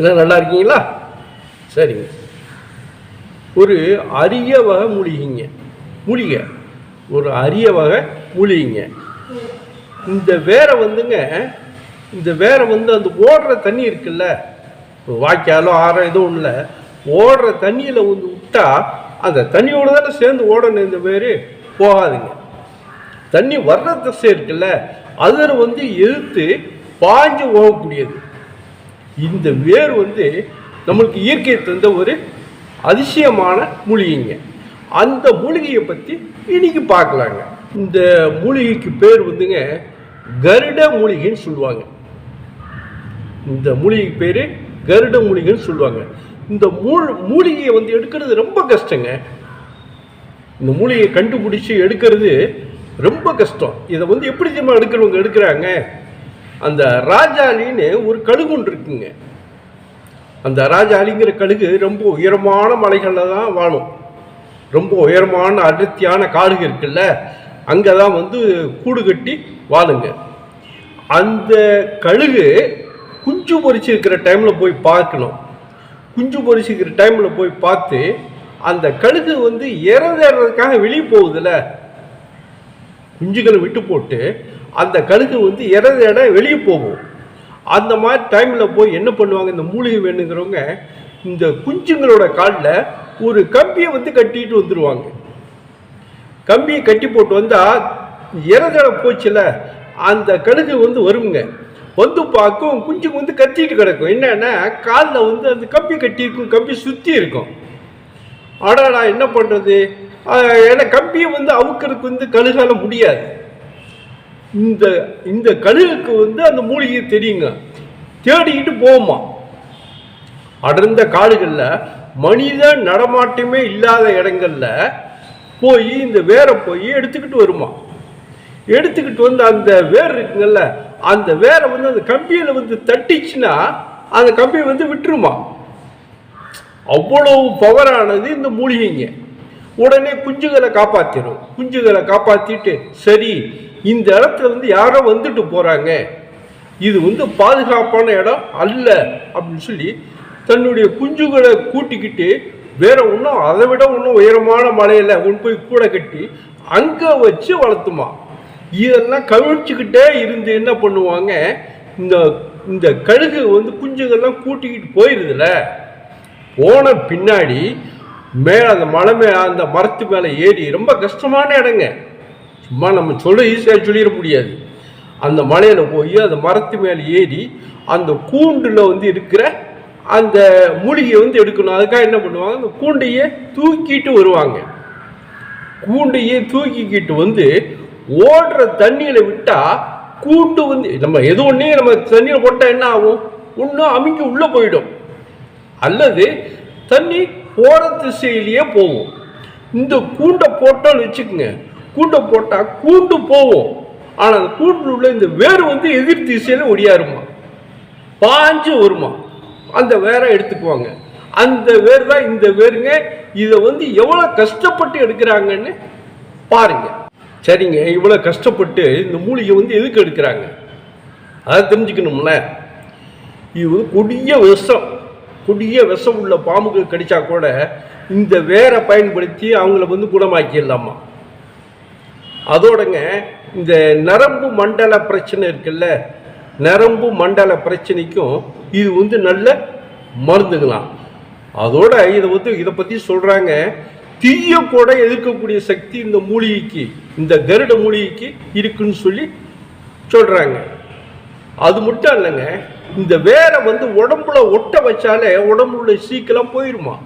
எல்லாம் நல்லா இருக்கீங்களா? சரிங்க ஒரு அரிய வகை மூலிகைங்க. மூலிகை. ஒரு அரிய வகை மூலிகைங்க. இந்த வேரை வந்துங்க இந்த வேரை வந்து அந்த ஓடுற தண்ணி இருக்குல்ல வாய்க்காலோ ஆறோ எதுவும் இல்லை ஓடுற தண்ணியில் வந்து விட்டா அந்த தண்ணியோடு தானே சேர்ந்து ஓடணும் இந்த வேறு போகாதுங்க. தண்ணி வர்ற திசை இருக்குல்ல அதில் வந்து எதிர்த்து பாஞ்சு போகக்கூடியது இந்த வேர் வந்து நம்மளுக்கு இயற்கை தந்த ஒரு அதிசயமான மூலிகைங்க. அந்த மூலிகையை பற்றி இன்னைக்கு பார்க்கலாங்க. இந்த மூலிகைக்கு பேர் வந்துங்க கருட மூலிகைன்னு சொல்லுவாங்க. இந்த மூலிகைக்கு பேர் கருட மூலிகைன்னு சொல்லுவாங்க. இந்த மூல் மூலிகையை வந்து எடுக்கிறது ரொம்ப கஷ்டங்க. இந்த மூலிகையை கண்டுபிடிச்சி எடுக்கிறது ரொம்ப கஷ்டம். இதை வந்து எப்படி தெரியுமா எடுக்கிறவங்க எடுக்கிறாங்க? அந்த ராஜாலின்னு ஒரு கழுகு ஒன்று இருக்குங்க. அந்த ராஜாலிங்கிற கழுகு ரொம்ப உயரமான மலைகளில் தான் வாழும். ரொம்ப உயரமான அடர்த்தியான காடுகள் இருக்குல்ல அங்கே தான் வந்து கூடு கட்டி வாழுங்க. அந்த கழுகு குஞ்சு பொறிச்சிருக்கிற டைமில் போய் பார்க்கணும். குஞ்சு பொறிச்சிருக்கிற டைமில் போய் பார்த்து அந்த கழுகு வந்து இறந்தேறதுக்காக வெளியே போகுதுல்ல. குஞ்சுகளை விட்டு போட்டு அந்த கழுகு வந்து இட இட வெளியே போகும். அந்த மாதிரி டைமில் போய் என்ன பண்ணுவாங்க? இந்த மூலிகை வேணுங்கிறவங்க இந்த குஞ்சுங்களோட காலில் ஒரு கம்பியை வந்து கட்டிட்டு வந்துடுவாங்க கம்பியை கட்டி போட்டு வந்தால் இறதட போச்சுல அந்த கழுகு வந்து வருங்க. வந்து பார்க்கும் குஞ்சுங்க வந்து கத்திட்டு கிடக்கும். என்னன்னா காலில் வந்து அந்த கம்பி கட்டியிருக்கும் கம்பி சுற்றி இருக்கும். அடாடா என்ன பண்ணுறது ஏன்னா கம்பியை வந்து அவுக்கிறதுக்கு வந்து கழுகால முடியாது. இந்த இந்த கழுகுக்கு வந்து அந்த மூலிகை தெரியுங்க. தேடிக்கிட்டு போகுமா. அடர்ந்த காடுகளில் மனித நடமாட்டமே இல்லாத இடங்களில் போய் இந்த வேரை போய் எடுத்துக்கிட்டு வருமா. எடுத்துக்கிட்டு வந்து அந்த வேர் இருக்குங்கல்ல அந்த வேரை வந்து அந்த கம்பியில் வந்து தட்டிச்சுன்னா அந்த கம்பியை வந்து விட்டுருமா. அவ்வளவு பவரானது இந்த மூலிகைங்க. உடனே குஞ்சுகளை காப்பாற்றிடும் குஞ்சுகளை காப்பாற்றிட்டு சரி இந்த இடத்துல வந்து யாரோ வந்துட்டு போகிறாங்க இது வந்து பாதுகாப்பான இடம் அல்ல அப்படின்னு சொல்லி தன்னுடைய குஞ்சுகளை கூட்டிக்கிட்டு வேற ஒன்றும் அதை விட ஒன்றும் உயரமான மலையில் கொண்டு போய் கூட கட்டி அங்கே வச்சு வளர்த்துமா. இதெல்லாம் கவிழ்ச்சிக்கிட்டே இருந்து என்ன பண்ணுவாங்க? இந்த இந்த கழுகு வந்து குஞ்சுகள்லாம் கூட்டிக்கிட்டு போயிருதுல. போன பின்னாடி மேலே அந்த மலை மே அந்த மரத்து மேலே ஏறி ரொம்ப கஷ்டமான இடங்க. சும்மா நம்ம சொல்ல ஈஸியாக சொல்லிட முடியாது. அந்த மலையில் போய் அந்த மரத்து மேலே ஏறி அந்த கூண்டில் வந்து இருக்கிற அந்த மூலிகையை வந்து எடுக்கணும். அதுக்காக என்ன பண்ணுவாங்க? அந்த கூண்டையே தூக்கிட்டு வருவாங்க. கூண்டையே தூக்கிக்கிட்டு வந்து ஓடுற தண்ணியில் விட்டால் கூண்டு வந்து நம்ம எது ஒன்றையும் நம்ம தண்ணியில் போட்டால் என்ன ஆகும்? ஒன்றும் அமைங்க உள்ளே போயிடும். அல்லது தண்ணி போகிற திசையிலேயே போகும். இந்த கூண்டை போட்டோன்னு வச்சுக்கோங்க. கூண்டை போட்டால் கூண்டு போகும் ஆனால் அந்த கூண்டில் உள்ள இந்த வேர் வந்து எதிர் திசையில் ஒடியாருமா? பாஞ்சு வருமா? அந்த வேரை எடுத்துக்குவாங்க. அந்த வேர் தான் இந்த வேருங்க. இதை வந்து எவ்வளோ கஷ்டப்பட்டு எடுக்கிறாங்கன்னு பாருங்க. சரிங்க இவ்வளோ கஷ்டப்பட்டு இந்த மூலிகை வந்து எதுக்கு எடுக்கிறாங்க? அதை தெரிஞ்சுக்கணும்ல. இது வந்து கொடிய விஷம். கொடிய விஷம் உள்ள பாம்புகள் கடிச்சா கூட இந்த வேரை பயன்படுத்தி அவங்கள வந்து குணமாக்கிடலாமா? அதோடங்க இந்த நரம்பு மண்டல பிரச்சனை இருக்குல்ல நரம்பு மண்டல பிரச்சனைக்கும் இது வந்து நல்ல மருந்துங்களாம். அதோட இதை வந்து இதை பற்றி சொல்கிறாங்க தீய கூட எதிர்க்கக்கூடிய சக்தி இந்த மூலிகைக்கு இந்த கருட மூலிகைக்கு இருக்குன்னு சொல்லி சொல்கிறாங்க அது மட்டும் இல்லைங்க இந்த வேரை வந்து உடம்புல ஒட்ட வச்சாலே உடம்புல சீக்கிரம் போயிருமா?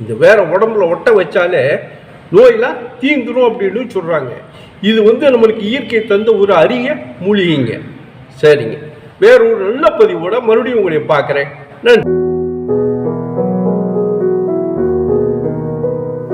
இந்த வேற உடம்புல ஒட்ட வச்சாலே நோயெல்லாம் தீந்துடும் அப்படின்னு சொல்கிறாங்க இது வந்து நம்மளுக்கு இயற்கை தந்த ஒரு அரிய மூலிகைங்க. சரிங்க. வேற ஒரு நல்ல பதிவோட மறுபடியும் உங்களை பார்க்குறேன். நன்றி.